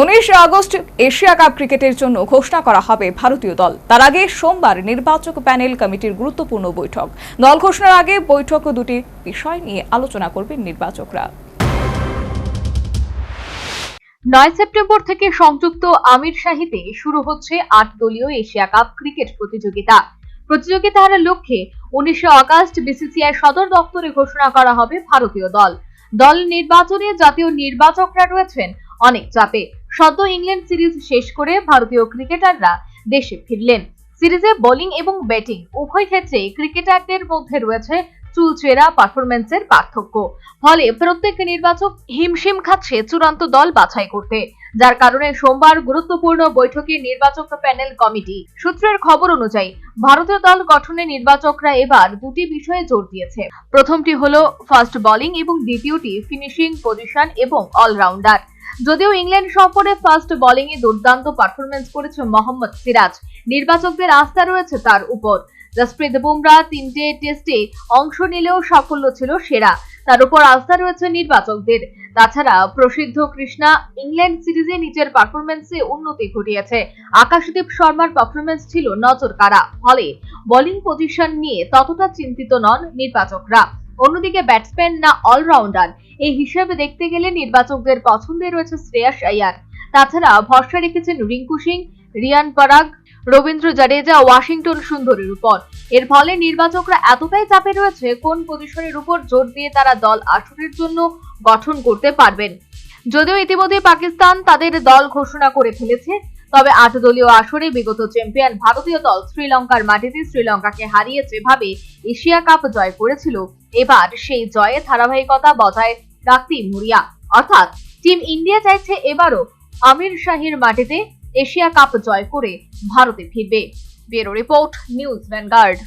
উনিশে August Asia cup ক্রিকেটের জন্য ঘোষণা করা হবে ভারতীয় দল। তার আগে সোমবার নির্বাচক প্যানেল কমিটির গুরুত্বপূর্ণ বৈঠক। দল ঘোষণার আগে বৈঠক দুটি বিষয় নিয়ে আলোচনা করবেন নির্বাচকরা। নয় সেপ্টেম্বর থেকে সংযুক্ত আমির শাহিতে শুরু হচ্ছে আট দলীয় এশিয়া কাপ ক্রিকেট প্রতিযোগিতা। প্রতিযোগিতার লক্ষ্যে উনিশে আগস্ট বিসিসিআই সদর দপ্তরে ঘোষণা করা হবে ভারতীয় দল। দল নির্বাচনে জাতীয় নির্বাচকরা রয়েছেন অনেক চাপে। সদ্য ইংল্যান্ড সিরিজ শেষ করে ভারতীয় ক্রিকেটাররা দেশে ফিরলেন। সিরিজে বোলিং এবং ব্যাটিং, উভয় ক্ষেত্রে ক্রিকেটারদের মধ্যে রয়েছে চুলচেরা পারফরমেন্সের পার্থক্য। ফলে প্রত্যেক নির্বাচক হিমশিম খাচ্ছে চূড়ান্ত দল বাছাই করতে, যার কারণে সোমবার গুরুত্বপূর্ণ বৈঠকে নির্বাচক প্যানেল কমিটি। সূত্রের খবর অনুযায়ী, ভারতীয় দল গঠনে নির্বাচকরা এবার দুটি বিষয়ে জোর দিয়েছে। প্রথমটি হলো ফাস্ট বোলিং এবং দ্বিতীয়টি ফিনিশিং পজিশন এবং অলরাউন্ডার। যদিও ইংল্যান্ড সফরে ফার্স্ট বোলিং এ দুর্দান্ত পারফরমেন্স করেছে মোহাম্মদ সিরাজ। নির্বাচকদের আস্থা রয়েছে তার উপর। জসপ্রীত বুমরা তিনটে টেস্টে অংশ নিলেও সাফল্য ছিল সেরা। তার উপর আস্থা রয়েছে নির্বাচকদের। তাছাড়া প্রসিদ্ধ কৃষ্ণা ইংল্যান্ড সিরিজে নিজের পারফরমেন্সে উন্নতি ঘটিয়েছে। আকাশদীপ শর্মার পারফরমেন্স ছিল নজর কাড়া ফলে বোলিং পজিশন নিয়ে ততটা চিন্তিত নন নির্বাচকরা। অন্যদিকে ব্যাটসম্যান না অলরাউন্ডার এই হিসেবে দেখতে গেলে নির্বাচকদের পছন্দে রয়েছে শ্রেয়াস আয়ার তাছাড়া ভরসা রেখেছেন রিঙ্কু সিং, রিয়ান পরাগ, রবীন্দ্র জাডেজা, ওয়াশিংটন সুন্দরের উপর। এর ফলে নির্বাচকরা এতটাই চাপে রয়েছে কোন পজিশনের উপর জোর দিয়ে তারা দল আসরের জন্য গঠন করতে পারবেন। যদিও ইতিমধ্যে পাকিস্তান তাদের দল ঘোষণা করে ফেলেছে, তবে আট দলীয় আসরে বিগত চ্যাম্পিয়ন ভারতীয় দল শ্রীলঙ্কার মাটিতে শ্রীলঙ্কাকে হারিয়ে যেভাবে এশিয়া কাপ জয় করেছিল এবার সেই জয়ের ধারাবাহিকতা বজায় রাখতেই মুরিয়া। অর্থাৎ টিম ইন্ডিয়া চাইছে এবারও আমির শাহির মাটিতে এশিয়া কাপ জয় করে ভারতে ফিরবে। Bureau report, news Vanguard.